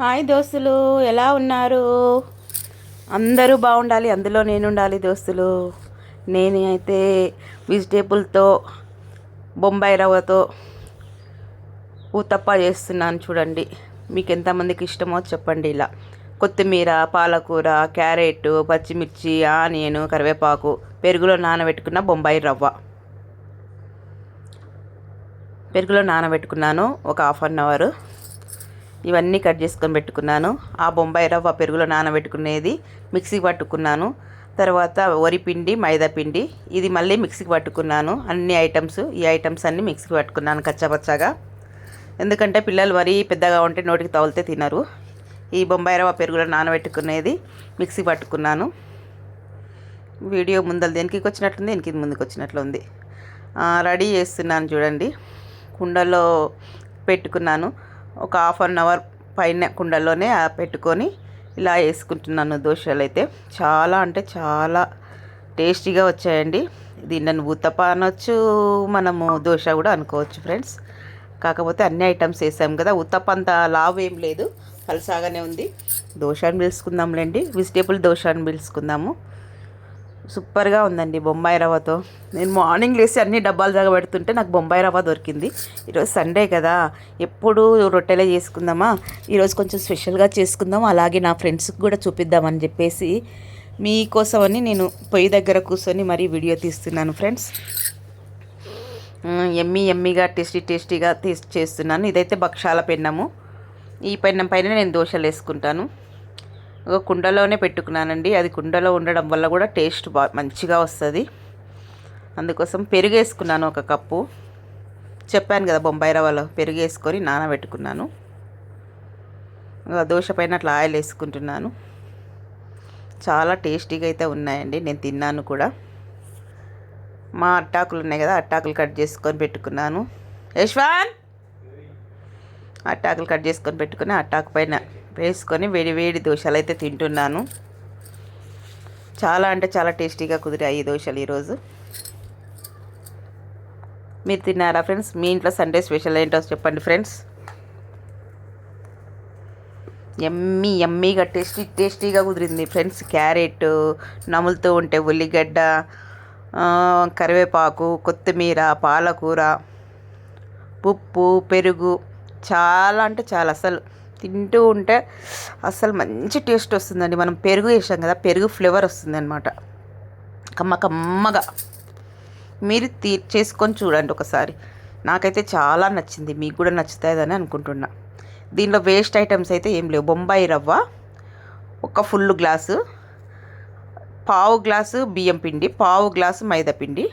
Hi దోస్తులు ఎలా ఉన్నారు? అందరూ బాగుండాలి అందులో నేను ఉండాలి దోస్తులు. నేను అయితే వెజిటేబుల్తో బొంబాయి రవ్వతో ఊతప్ప చేస్తున్నాను చూడండి. మీకు ఎంతమందికి ఇష్టమో చెప్పండి ఇలా. కొత్తిమీర పాలకూర క్యారెట్ పచ్చిమిర్చి ఆనియన్ కరివేపాకు పెరుగులో నానబెట్టుకున్న బొంబాయి రవ్వ. పెరుగులో నానబెట్టుకున్నాను ఒక హాఫ్ అన్ అవర్. ఇవన్నీ కట్ చేసుకొని పెట్టుకున్నాను. ఆ బొంబాయి రవ్వ పెరుగులో నానబెట్టుకునేది మిక్సీకి పట్టుకున్నాను. తర్వాత వరిపిండి మైదా పిండి ఇది మళ్ళీ మిక్సీకి పట్టుకున్నాను. అన్ని ఐటమ్స్ ఈ ఐటమ్స్ అన్నీ మిక్సీకి పట్టుకున్నాను కచ్చాపచ్చాగా. ఎందుకంటే పిల్లలు మరీ పెద్దగా ఉంటే నోటికి తగిలితే తినరు. ఈ బొంబాయి రవ్వ పెరుగులో నానబెట్టుకునేది మిక్సీ పట్టుకున్నాను. వీడియో ముందలు దేనికి వచ్చినట్లుంది దీనికి ముందుకు వచ్చినట్లుంది. రెడీ చేస్తున్నాను చూడండి. కుండలో పెట్టుకున్నాను. ఒక హాఫ్ అన్ అవర్ పైన కుండలోనే పెట్టుకొని ఇలా వేసుకుంటున్నాను దోశలు అయితే. చాలా అంటే చాలా టేస్టీగా వచ్చాయండి. దీన్ని ఊతప్ప అనొచ్చు మనము దోశ కూడా అనుకోవచ్చు ఫ్రెండ్స్. కాకపోతే అన్ని ఐటమ్స్ వేసాం కదా ఉత్తప్ప అంత లావు ఏం లేదు. పలసాగానే ఉంది. దోశ అని పిలుచుకుందాంలేండి వెజిటేబుల్ దోశ అని పిలుచుకుందాము సూపర్గా ఉందండి బొంబాయి రవ్వతో. నేను మార్నింగ్ లేసి అన్ని డబ్బాలు దగ్గర పెడుతుంటే నాకు బొంబాయి రవ్వ దొరికింది. ఈరోజు సండే కదా ఎప్పుడు రొట్టెలే చేసుకుందామా? ఈరోజు కొంచెం స్పెషల్గా చేసుకుందాం అలాగే నా ఫ్రెండ్స్కి కూడా చూపిద్దామని చెప్పేసి మీకోసమని నేను పొయ్యి దగ్గర కూర్చొని మరీ వీడియో తీస్తున్నాను ఫ్రెండ్స్. ఎమ్మీ ఎమ్మిగా టేస్టీ టేస్టీగా తీసి చేస్తున్నాను. ఇదైతే భక్షాల పెన్నము. ఈ పెన్నం పైన నేను దోశలు వేసుకుంటాను ఒక కుండలోనే పెట్టుకున్నానండి. అది కుండలో ఉండడం వల్ల కూడా టేస్ట్ బా మంచిగా వస్తుంది. అందుకోసం పెరుగు వేసుకున్నాను ఒక కప్పు. చెప్పాను కదా బొంబాయి రవ్వలో పెరుగు వేసుకొని నానబెట్టుకున్నాను దోశ పైన అట్లా ఆయిల్ వేసుకుంటున్నాను. చాలా టేస్టీగా అయితే ఉన్నాయండి. నేను తిన్నాను కూడా. మా అట్టాకులు ఉన్నాయి కదా అట్టాకులు కట్ చేసుకొని పెట్టుకున్నాను. యశ్వాన్! అట్టాకులు కట్ చేసుకొని పెట్టుకుని అట్టాకు పైన వేసుకొని వేడి వేడి దోశలు అయితే తింటున్నాను. చాలా అంటే చాలా టేస్టీగా కుదిరాయి ఈ దోశలు ఈరోజు. మీరు తిన్నారా ఫ్రెండ్స్? మీ ఇంట్లో సండే స్పెషల్ ఏంటో చెప్పండి ఫ్రెండ్స్. ఎమ్మీ ఎమ్మీగా టేస్టీ టేస్టీగా కుదిరింది ఫ్రెండ్స్. క్యారెట్ నములుతూ ఉంటే ఉల్లిగడ్డ కరివేపాకు కొత్తిమీర పాలకూర ఉప్పు పెరుగు చాలా అంటే చాలా అసలు తింటూ ఉంటే అసలు మంచి టేస్ట్ వస్తుందండి. మనం పెరుగు వేసాం కదా పెరుగు ఫ్లేవర్ వస్తుంది అనమాట కమ్మ కమ్మగా. మీరు తీ చేసుకొని చూడండి ఒకసారి. నాకైతే చాలా నచ్చింది మీకు కూడా నచ్చుతుందని అనుకుంటున్నా. దీనిలో వేస్ట్ ఐటమ్స్ అయితే ఏం లేవు. బొంబాయి రవ్వ ఒక ఫుల్ గ్లాసు పావు గ్లాసు బియ్యం పిండి పావు గ్లాసు మైదా పిండి.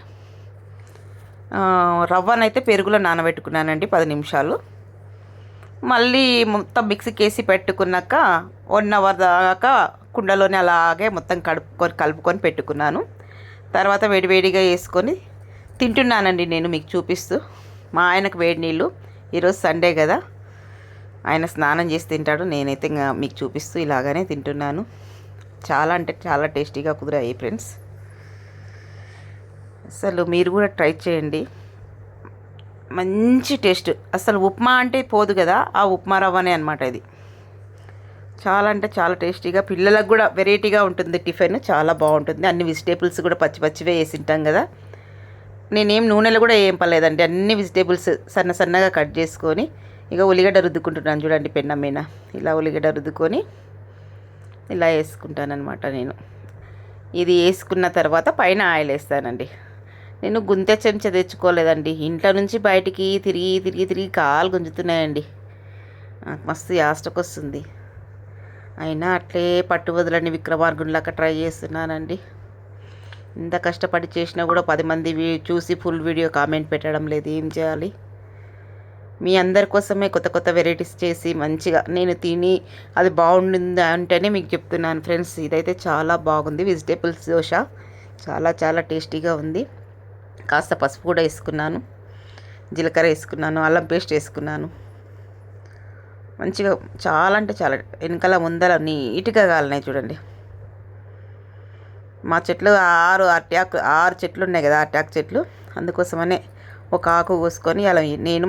రవ్వనైతే పెరుగులో నానబెట్టుకున్నానండి పది నిమిషాలు. మళ్ళీ మొత్తం మిక్సీకి వేసి పెట్టుకున్నాక వన్ అవర్ దాకా కుండలోనే అలాగే మొత్తం కడుపుకొని కలుపుకొని పెట్టుకున్నాను. తర్వాత వేడివేడిగా వేసుకొని తింటున్నానండి నేను మీకు చూపిస్తూ. మా ఆయనకు వేడి నీళ్ళు. ఈరోజు సండే కదా. ఆయన స్నానం చేసి తింటాడు. నేనైతే ఇంకా మీకు చూపిస్తూ ఇలాగానే తింటున్నాను. చాలా అంటే చాలా టేస్టీగా కుదిరాయి ఫ్రెండ్స్. అసలు మీరు కూడా ట్రై చేయండి. మంచి టేస్ట్. అసలు ఉప్మా అంటే పోదు కదా ఆ ఉప్మా రవ్వనే అనమాట ఇది. చాలా అంటే చాలా టేస్టీగా పిల్లలకు కూడా వెరైటీగా ఉంటుంది టిఫిన్ చాలా బాగుంటుంది. అన్ని వెజిటేబుల్స్ కూడా పచ్చి పచ్చివే వేసి తింటాం కదా. నేనేం నూనెలు కూడా ఏం పర్లేదండి అన్ని వెజిటేబుల్స్ సన్న సన్నగా కట్ చేసుకొని ఇక ఉల్లిగడ్డ రుద్దుకుంటున్నాను చూడండి పెన్న మీద. ఇలా ఉల్లిగడ్డ రుద్దుకొని ఇలా వేసుకుంటానమాట నేను. ఇది వేసుకున్న తర్వాత పైన ఆయిల్ వేస్తానండి. నేను గుంతె చెంచా తెచ్చుకోలేదండి. ఇంట్లో నుంచి బయటికి తిరిగి తిరిగి తిరిగి కాలు గుంజుతున్నాయండి. నాకు మస్తు యాస్టకు వస్తుంది అయినా అట్లే పట్టు వదలని విక్రమార్గునిలాగా ట్రై చేస్తున్నానండి. ఇంత కష్టపడి చేసినా కూడా పది మంది చూసి ఫుల్ వీడియో కామెంట్ పెట్టడం లేదు. ఏం చేయాలి? మీ అందరి కోసమే కొత్త కొత్త వెరైటీస్ చేసి మంచిగా నేను తిని అది బాగుండింది అంటేనే మీకు చెప్తున్నాను ఫ్రెండ్స్. ఇదైతే చాలా బాగుంది. వెజిటేబుల్స్ దోశ చాలా చాలా టేస్టీగా ఉంది. కాస్త పసుపు కూడా వేసుకున్నాను. జీలకర్ర వేసుకున్నాను. అల్లం పేస్ట్ వేసుకున్నాను. మంచిగా చాలా అంటే చాలా. వెనకాల ముందల నీట్గా కాలినాయి చూడండి. మా చెట్లు ఆరు అట్యాక్ ఆరు చెట్లు ఉన్నాయి కదా అటాక్ చెట్లు. అందుకోసమనే ఒక ఆకు కోసుకొని అలా నేను